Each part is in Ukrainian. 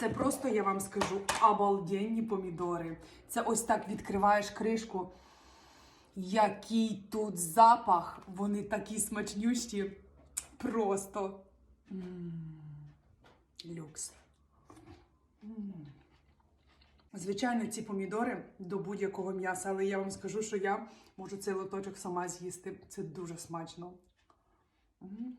Це просто, я вам скажу, обалденні помідори. Це ось так відкриваєш кришку. Який тут запах! Вони такі смачнющі. Просто. М, Люкс. М. Звичайно, ці помідори до будь-якого м'яса, але я вам скажу, що я можу цей лоточок сама з'їсти. Це дуже смачно. М.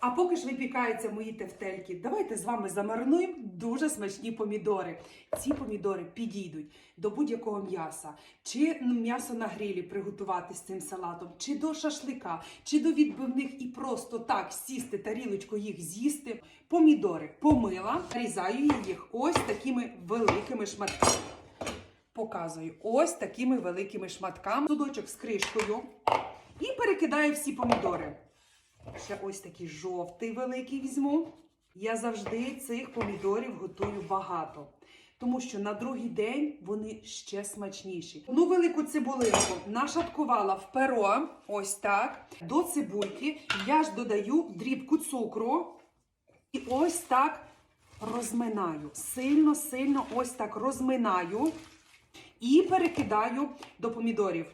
А поки ж випікаються мої тефтельки, давайте з вами замаринуємо дуже смачні помідори. Ці помідори підійдуть до будь-якого м'яса, чи м'ясо на грилі приготувати з цим салатом, чи до шашлика, чи до відбивних і просто так сісти тарілочку їх з'їсти. Помідори помила, різаю їх ось такими великими шматками. Показую ось такими великими шматками. Судочок з кришкою і перекидаю всі помідори. Ще ось такий жовтий великий візьму. Я завжди цих помідорів готую багато, тому що на другий день вони ще смачніші. Одну велику цибулинку нашаткувала в перо, ось так. До цибульки я ж додаю дрібку цукру і ось так розминаю. Сильно-сильно ось так розминаю і перекидаю до помідорів.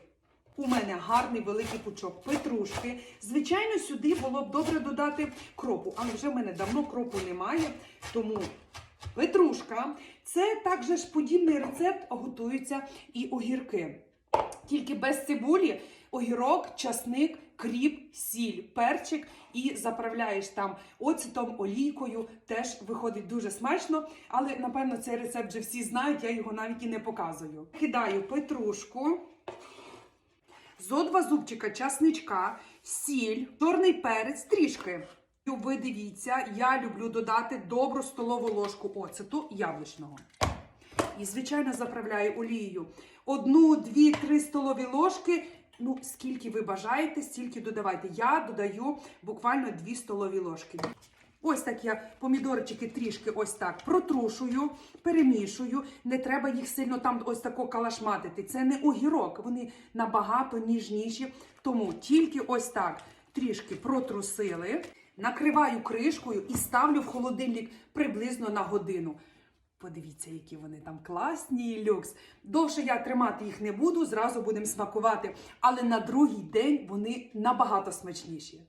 У мене гарний великий пучок петрушки. Звичайно, сюди було б добре додати кропу, але вже в мене давно кропу немає. Тому петрушка це також ж подібний рецепт готуються і огірки. Тільки без цибулі, огірок, часник, кріп, сіль, перчик і заправляєш там оцетом, олійкою. Теж виходить дуже смачно. Але напевно цей рецепт вже всі знають, я його навіть і не показую. Кидаю петрушку. Зо два зубчика часничка, сіль, чорний перець, трішки. Ви дивіться, я люблю додати добру столову ложку оцету яблучного. І, звичайно, заправляю олією. Одну, дві, три столові ложки. Ну, скільки ви бажаєте, стільки додавайте. Я додаю буквально дві столові ложки. Ось так я помідорчики трішки ось так протрушую, перемішую. Не треба їх сильно там ось тако калашматити. Це не огірок, вони набагато ніжніші. Тому тільки ось так трішки протрусили, накриваю кришкою і ставлю в холодильник приблизно на годину. Подивіться, які вони там класні, люкс. Довше я тримати їх не буду, зразу будемо смакувати. Але на другий день вони набагато смачніші.